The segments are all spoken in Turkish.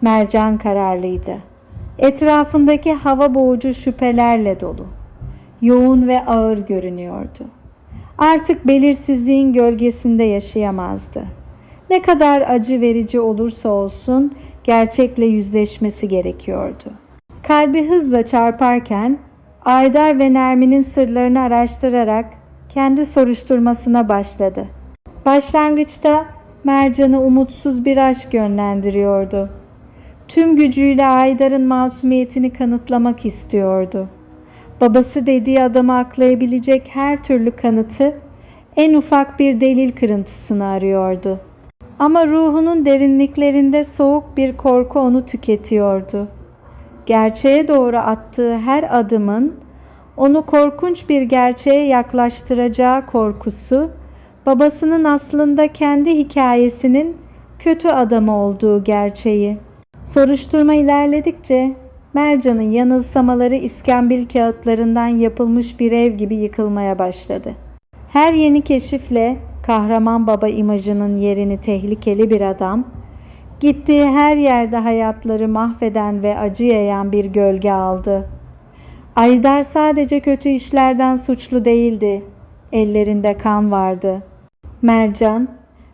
Mercan kararlıydı. Etrafındaki hava boğucu şüphelerle dolu. Yoğun ve ağır görünüyordu. Artık belirsizliğin gölgesinde yaşayamazdı. Ne kadar acı verici olursa olsun gerçekle yüzleşmesi gerekiyordu. Kalbi hızla çarparken Aydar ve Nermin'in sırlarını araştırarak kendi soruşturmasına başladı. Başlangıçta Mercan'ı umutsuz bir aşk yönlendiriyordu. Tüm gücüyle Aydar'ın masumiyetini kanıtlamak istiyordu. Babası dediği adamı aklayabilecek her türlü kanıtı, en ufak bir delil kırıntısını arıyordu. Ama ruhunun derinliklerinde soğuk bir korku onu tüketiyordu. Gerçeğe doğru attığı her adımın onu korkunç bir gerçeğe yaklaştıracağı korkusu, babasının aslında kendi hikayesinin kötü adamı olduğu gerçeği. Soruşturma ilerledikçe Mercan'ın yanılsamaları iskambil kağıtlarından yapılmış bir ev gibi yıkılmaya başladı. Her yeni keşifle kahraman baba imajının yerini tehlikeli bir adam, gittiği her yerde hayatları mahveden ve acı yayan bir gölge aldı. Aydar sadece kötü işlerden suçlu değildi. Ellerinde kan vardı. Mercan,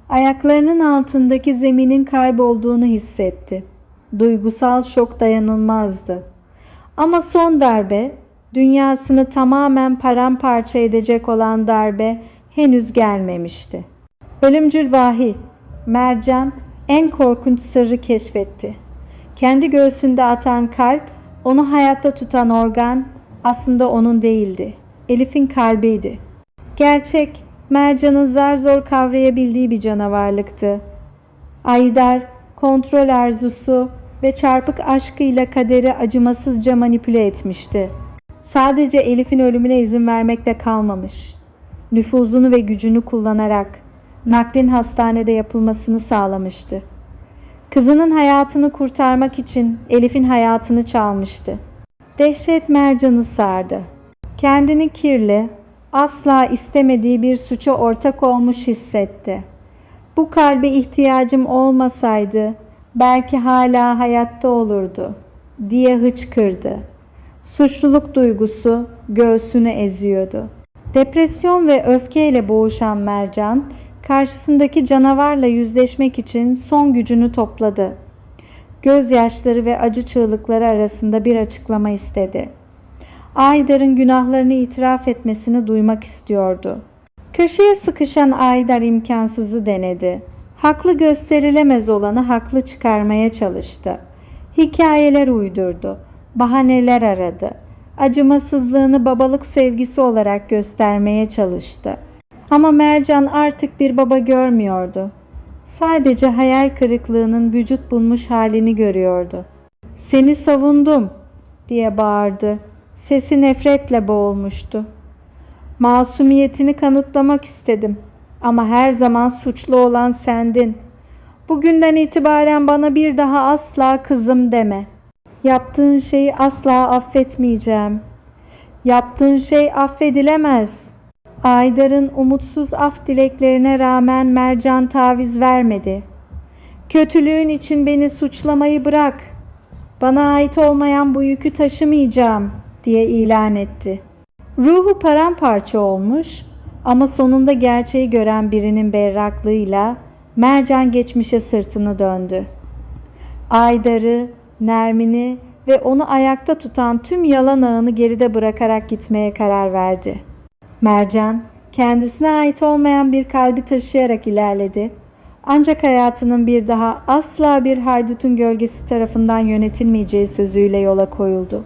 ayaklarının altındaki zeminin kaybolduğunu hissetti. Duygusal şok dayanılmazdı. Ama son darbe, dünyasını tamamen paramparça edecek olan darbe henüz gelmemişti. Ölümcül vahiy, Mercan en korkunç sırrı keşfetti. Kendi göğsünde atan kalp, onu hayatta tutan organ aslında onun değildi. Elif'in kalbiydi. Gerçek, Mercan'ın zar zor kavrayabildiği bir canavarlıktı. Aydar, kontrol arzusu ve çarpık aşkıyla kaderi acımasızca manipüle etmişti. Sadece Elif'in ölümüne izin vermekle kalmamış. Nüfuzunu ve gücünü kullanarak naklin hastanede yapılmasını sağlamıştı. Kızının hayatını kurtarmak için Elif'in hayatını çalmıştı. Dehşet Mercan'ı sardı. Kendini kirli, asla istemediği bir suça ortak olmuş hissetti. Bu kalbe ihtiyacım olmasaydı belki hala hayatta olurdu diye hıçkırdı. Suçluluk duygusu göğsünü eziyordu. Depresyon ve öfkeyle boğuşan Mercan, karşısındaki canavarla yüzleşmek için son gücünü topladı. Gözyaşları ve acı çığlıkları arasında bir açıklama istedi. Aydar'ın günahlarını itiraf etmesini duymak istiyordu. Köşeye sıkışan Aydar imkansızı denedi. Haklı gösterilemez olanı haklı çıkarmaya çalıştı. Hikayeler uydurdu, bahaneler aradı. Acımasızlığını babalık sevgisi olarak göstermeye çalıştı. Ama Mercan artık bir baba görmüyordu. Sadece hayal kırıklığının vücut bulmuş halini görüyordu. Seni savundum diye bağırdı. Sesi nefretle boğulmuştu. Masumiyetini kanıtlamak istedim ama her zaman suçlu olan sendin. Bugünden itibaren bana bir daha asla kızım deme. Yaptığın şeyi asla affetmeyeceğim. Yaptığın şey affedilemez. Aydar'ın umutsuz af dileklerine rağmen Mercan taviz vermedi. Kötülüğün için beni suçlamayı bırak. Bana ait olmayan bu yükü taşımayacağım diye ilan etti. Ruhu paramparça olmuş ama sonunda gerçeği gören birinin berraklığıyla Mercan geçmişe sırtını döndü. Aydar'ı, Nermin'i ve onu ayakta tutan tüm yalan ağını geride bırakarak gitmeye karar verdi. Mercan, kendisine ait olmayan bir kalbi taşıyarak ilerledi. Ancak hayatının bir daha asla bir haydutun gölgesi tarafından yönetilmeyeceği sözüyle yola koyuldu.